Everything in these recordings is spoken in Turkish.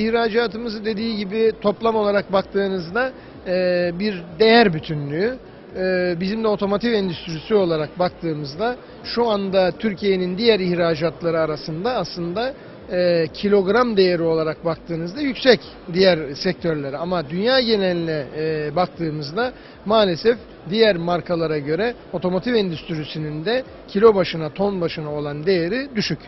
ihracatımızı dediği gibi toplam olarak baktığınızda e, bir değer bütünlüğü. E, bizim de otomotiv endüstrisi olarak baktığımızda şu anda Türkiye'nin diğer ihracatları arasında aslında e, kilogram değeri olarak baktığınızda yüksek diğer sektörlere ama dünya geneline e, baktığımızda maalesef diğer markalara göre otomotiv endüstrisinin de kilo başına ton başına olan değeri düşük.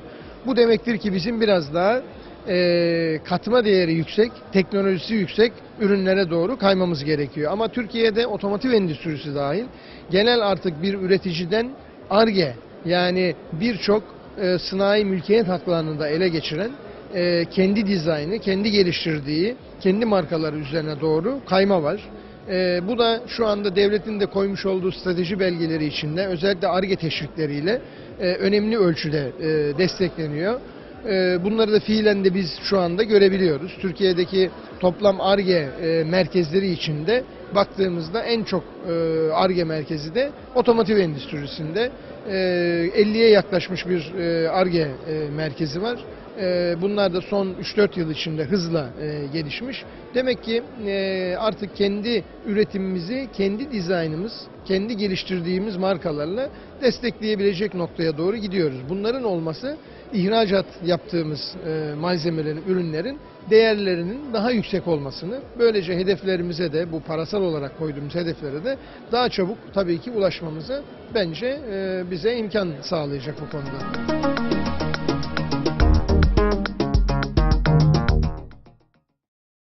Bu demektir ki bizim biraz daha e, katma değeri yüksek, teknolojisi yüksek ürünlere doğru kaymamız gerekiyor. Ama Türkiye'de otomotiv endüstrisi dahil genel artık bir üreticiden ARGE yani birçok e, sanayi mülkiyet haklarını da ele geçiren e, kendi dizaynı, kendi geliştirdiği, kendi markaları üzerine doğru kayma var. E, bu da şu anda devletin de koymuş olduğu strateji belgeleri içinde özellikle ARGE teşvikleriyle e, önemli ölçüde e, destekleniyor. E, bunları da fiilen de biz şu anda görebiliyoruz. Türkiye'deki toplam ARGE e, merkezleri içinde baktığımızda en çok e, ARGE merkezi de otomotiv endüstrisinde. E, 50'ye yaklaşmış bir e, ARGE e, merkezi var. E, Bunlar da son 3-4 yıl içinde hızla e, gelişmiş. Demek ki e, artık kendi üretimimizi, kendi dizaynımız, kendi geliştirdiğimiz markalarla destekleyebilecek noktaya doğru gidiyoruz. Bunların olması ihracat yaptığımız e, malzemelerin, ürünlerin değerlerinin daha yüksek olmasını, böylece hedeflerimize de bu parasal olarak koyduğumuz hedeflere de daha çabuk tabii ki ulaşmamıza bence e, bize imkan sağlayacak bu konuda.